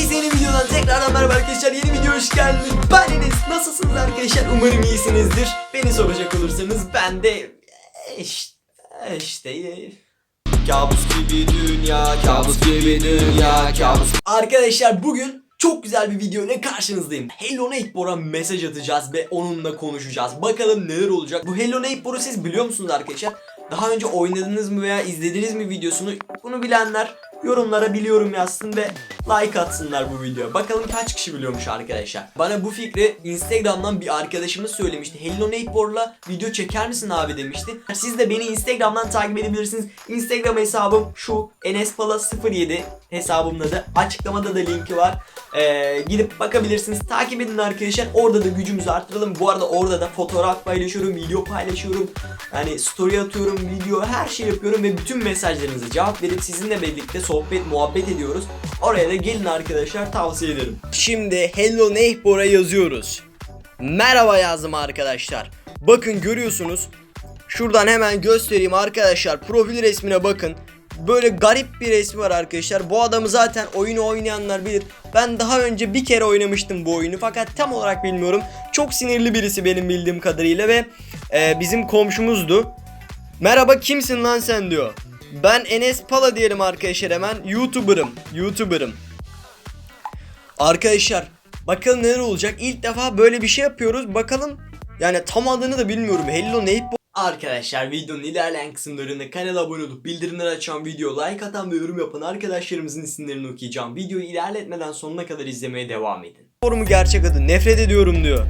Herkese yeni videodan tekrardan merhaba arkadaşlar. Yeni video hoş geldiniz. Ben Enes. Nasılsınız arkadaşlar? Umarım iyisinizdir. Beni soracak olursanız ben de işte, işte Kabus gibi dünya, kabus gibi dünya, kabus. Arkadaşlar bugün çok güzel bir video ile karşınızdayım. Hello Neighbor'a mesaj atacağız ve onunla konuşacağız. Bakalım neler olacak. Bu Hello Neighbor'u siz biliyor musunuz arkadaşlar? Daha önce oynadınız mı veya izlediniz mi videosunu? Bunu bilenler yorumlara biliyorum yazsın ve like atsınlar bu videoya. Bakalım kaç kişi biliyormuş arkadaşlar. Bana bu fikri Instagram'dan bir arkadaşımız söylemişti. Hello Neighbor'la video çeker misin abi demişti. Siz de beni Instagram'dan takip edebilirsiniz. Instagram hesabım şu enespala07 hesabımın adı. Açıklamada da linki var. Ee, gidip bakabilirsiniz. Takip edin arkadaşlar. Orada da gücümüzü arttıralım. Bu arada orada da fotoğraf paylaşıyorum, video paylaşıyorum. Yani story atıyorum, video her şey yapıyorum ve bütün mesajlarınızı cevap verip sizinle birlikte sohbet, muhabbet ediyoruz. Oraya da gelin arkadaşlar tavsiye ederim. Şimdi Hello Neighbor'a yazıyoruz. Merhaba yazdım arkadaşlar. Bakın görüyorsunuz. Şuradan hemen göstereyim arkadaşlar. Profil resmine bakın. Böyle garip bir resmi var arkadaşlar. Bu adamı zaten oyunu oynayanlar bilir. Ben daha önce bir kere oynamıştım bu oyunu fakat tam olarak bilmiyorum. Çok sinirli birisi benim bildiğim kadarıyla ve e, bizim komşumuzdu. Merhaba kimsin lan sen diyor. Ben Enes Pala diyelim arkadaşlar hemen. YouTuber'ım. YouTuber'ım. Arkadaşlar bakalım neler olacak. İlk defa böyle bir şey yapıyoruz. Bakalım yani tam adını da bilmiyorum. Hello Neighbor. Arkadaşlar videonun ilerleyen kısımlarında kanala abone olup bildirimleri açan video like atan ve yorum yapan arkadaşlarımızın isimlerini okuyacağım. Videoyu ilerletmeden sonuna kadar izlemeye devam edin. Doğru mu gerçek adı? Nefret ediyorum diyor.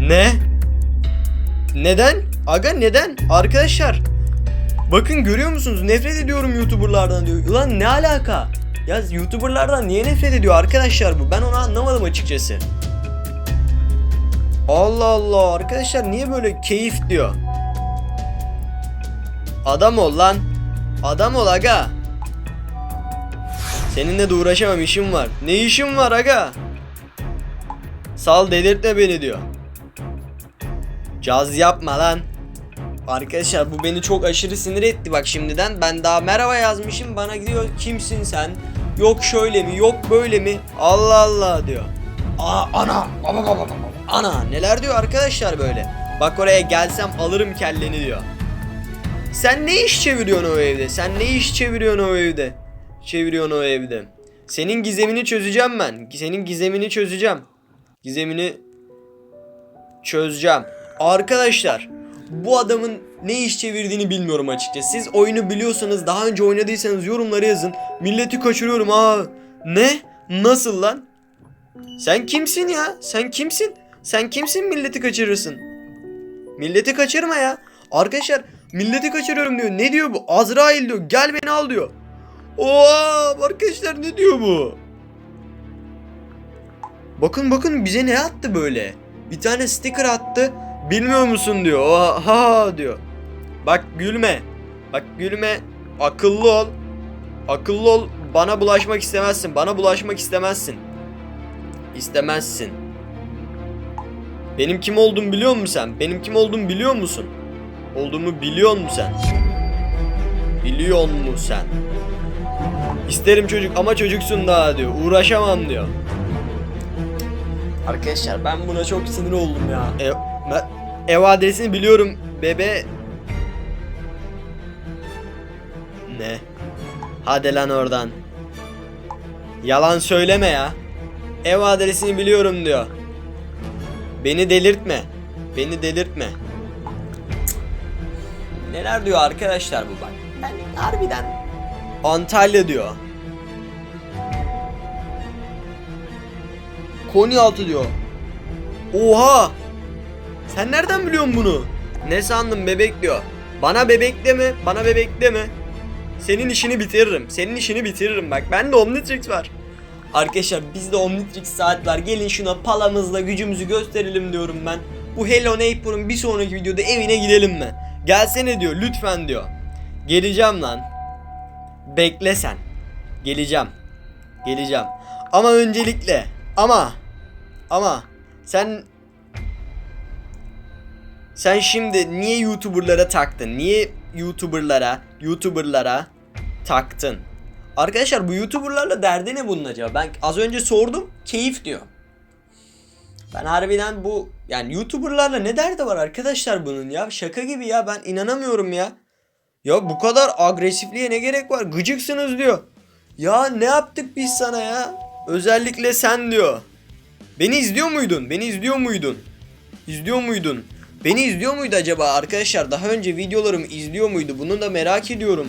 Ne? Neden? Aga neden? Arkadaşlar Bakın görüyor musunuz? Nefret ediyorum YouTuber'lardan diyor. Ulan ne alaka? Ya YouTuber'lardan niye nefret ediyor arkadaşlar bu? Ben onu anlamadım açıkçası. Allah Allah arkadaşlar niye böyle keyif diyor? Adam ol lan. Adam ol aga. Seninle de uğraşamam işim var. Ne işim var aga? Sal delirtme beni diyor. Caz yapma lan. Arkadaşlar bu beni çok aşırı sinir etti bak şimdiden. Ben daha merhaba yazmışım bana gidiyor kimsin sen? Yok şöyle mi yok böyle mi? Allah Allah diyor. Aa ana baba baba baba. Ana neler diyor arkadaşlar böyle. Bak oraya gelsem alırım kelleni diyor. Sen ne iş çeviriyorsun o evde? Sen ne iş çeviriyorsun o evde? Çeviriyorsun o evde. Senin gizemini çözeceğim ben. Senin gizemini çözeceğim. Gizemini çözeceğim. Arkadaşlar bu adamın ne iş çevirdiğini bilmiyorum açıkçası. Siz oyunu biliyorsanız daha önce oynadıysanız yorumlara yazın. Milleti kaçırıyorum aa. Ne? Nasıl lan? Sen kimsin ya? Sen kimsin? Sen kimsin milleti kaçırırsın? Milleti kaçırma ya. Arkadaşlar milleti kaçırıyorum diyor. Ne diyor bu? Azrail diyor. Gel beni al diyor. Oha arkadaşlar ne diyor bu? Bakın bakın bize ne attı böyle? Bir tane sticker attı. Bilmiyor musun diyor. Oha diyor. Bak gülme. Bak gülme. Akıllı ol. Akıllı ol. Bana bulaşmak istemezsin. Bana bulaşmak istemezsin. İstemezsin. Benim kim olduğumu biliyor musun sen? Benim kim olduğumu biliyor musun? Olduğumu biliyor musun sen? Biliyor musun sen? İsterim çocuk ama çocuksun daha diyor. Uğraşamam diyor. Arkadaşlar ben buna çok sinir oldum ya. Ev, ben- ev adresini biliyorum bebe. Ne? Hadi lan oradan. Yalan söyleme ya. Ev adresini biliyorum diyor. Beni delirtme. Beni delirtme. Neler diyor arkadaşlar bu bak. Ben harbiden Antalya diyor. Konyaaltı diyor. Oha! Sen nereden biliyorsun bunu? Ne sandın bebek diyor. Bana bebek deme, bana bebek deme. Senin işini bitiririm. Senin işini bitiririm bak. Bende Omnitrix var. Arkadaşlar bizde Omnitrix saat var. Gelin şuna palamızla gücümüzü gösterelim diyorum ben. Bu Hello Neighbor'un bir sonraki videoda evine gidelim mi? Gelsene diyor lütfen diyor. Geleceğim lan. Bekle sen. Geleceğim. Geleceğim. Ama öncelikle ama ama sen sen şimdi niye YouTuber'lara taktın? Niye YouTuber'lara, YouTuber'lara taktın? Arkadaşlar bu YouTuber'larla derdi ne bunun acaba? Ben az önce sordum. Keyif diyor. Ben harbiden bu yani YouTuber'larla ne derdi var arkadaşlar bunun ya? Şaka gibi ya ben inanamıyorum ya. Ya bu kadar agresifliğe ne gerek var? Gıcıksınız diyor. Ya ne yaptık biz sana ya? Özellikle sen diyor. Beni izliyor muydun? Beni izliyor muydun? İzliyor muydun? Beni izliyor muydu acaba arkadaşlar? Daha önce videolarımı izliyor muydu? Bunu da merak ediyorum.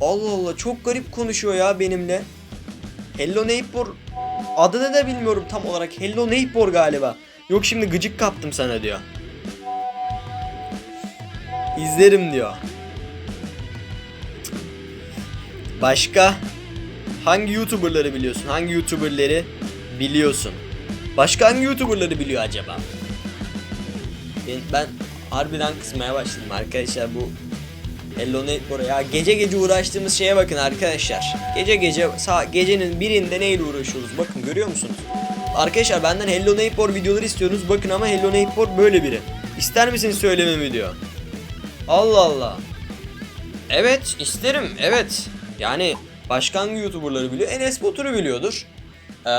Allah Allah çok garip konuşuyor ya benimle. Hello Neighbor adını da bilmiyorum tam olarak. Hello Neighbor galiba. Yok şimdi gıcık kaptım sana diyor. İzlerim diyor. Başka hangi YouTuber'ları biliyorsun? Hangi YouTuber'ları biliyorsun? Başka hangi YouTuber'ları biliyor acaba? Ben, ben harbiden kısmaya başladım arkadaşlar bu Hello Neighbor ya gece gece uğraştığımız şeye bakın arkadaşlar. Gece gece sağ gecenin birinde neyle uğraşıyoruz bakın görüyor musunuz? Arkadaşlar benden Hello Neighbor videoları istiyorsunuz bakın ama Hello Neighbor böyle biri. İster misiniz söylememi diyor. Allah Allah. Evet isterim evet. Yani başka hangi YouTuber'ları biliyor? Enes Batur'u biliyordur. Ee,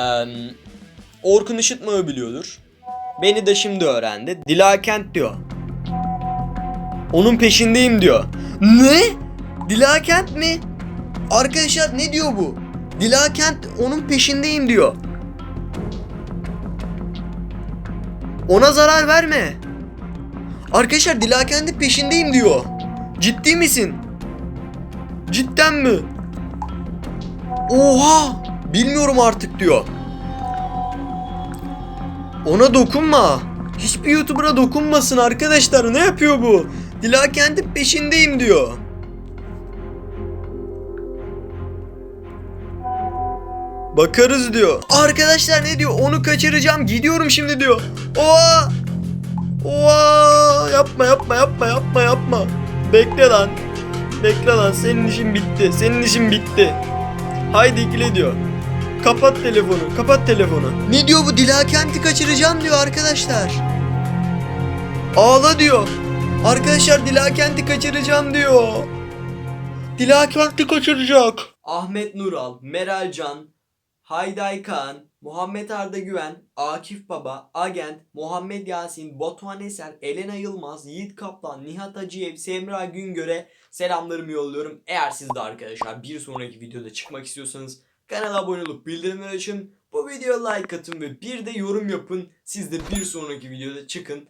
Orkun Işıtma'yı biliyordur. Beni de şimdi öğrendi. Dilakent diyor. Onun peşindeyim diyor. Ne? Dilakent mi? Arkadaşlar ne diyor bu? Dilakent onun peşindeyim diyor. Ona zarar verme. Arkadaşlar Dilakent'in peşindeyim diyor. Ciddi misin? Cidden mi? Oha! Bilmiyorum artık diyor. Ona dokunma. Hiçbir YouTuber'a dokunmasın arkadaşlar. Ne yapıyor bu? Dilakent'in peşindeyim diyor. Bakarız diyor. Arkadaşlar ne diyor? Onu kaçıracağım. Gidiyorum şimdi diyor. Oha! Oha! Yapma yapma yapma yapma yapma. Bekle lan. Bekle lan. Senin işin bitti. Senin işin bitti. Haydi ikile diyor. Kapat telefonu. Kapat telefonu. Ne diyor bu? Dilakent'i kaçıracağım diyor arkadaşlar. Ağla diyor. Arkadaşlar Dilakent'i kaçıracağım diyor. Dilakent'i kaçıracak. Ahmet Nural, Meral Can, Hayday Kaan, Muhammed Arda Güven, Akif Baba, Agent, Muhammed Yasin, Batuhan Eser, Elena Yılmaz, Yiğit Kaplan, Nihat Hacıyev, Semra Güngör'e selamlarımı yolluyorum. Eğer siz de arkadaşlar bir sonraki videoda çıkmak istiyorsanız kanala abone olup bildirimleri açın. Bu videoya like atın ve bir de yorum yapın. Siz de bir sonraki videoda çıkın.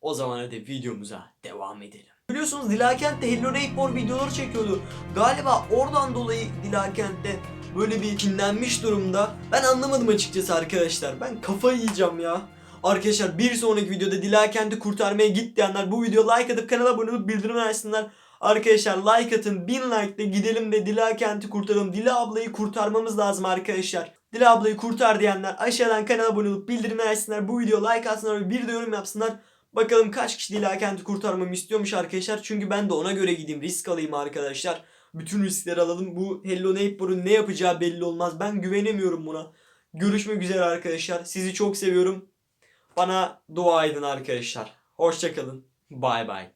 O zaman hadi videomuza devam edelim. Biliyorsunuz Dilakent Hello Neighbor videoları çekiyordu. Galiba oradan dolayı Dilakent de böyle bir kinlenmiş durumda. Ben anlamadım açıkçası arkadaşlar. Ben kafayı yiyeceğim ya. Arkadaşlar bir sonraki videoda Dilakent'i kurtarmaya git diyenler bu videoya like atıp kanala abone olup bildirim açsınlar. Arkadaşlar like atın 1000 like gidelim de Dila Kent'i kurtaralım. Dila ablayı kurtarmamız lazım arkadaşlar. Dila ablayı kurtar diyenler aşağıdan kanala abone olup bildirim açsınlar. Bu videoya like atsınlar ve bir de yorum yapsınlar. Bakalım kaç kişi Dila Kent'i kurtarmamı istiyormuş arkadaşlar. Çünkü ben de ona göre gideyim risk alayım arkadaşlar. Bütün riskleri alalım. Bu Hello Neighbor'un ne yapacağı belli olmaz. Ben güvenemiyorum buna. Görüşmek üzere arkadaşlar. Sizi çok seviyorum. Bana dua edin arkadaşlar. Hoşçakalın. Bay bay.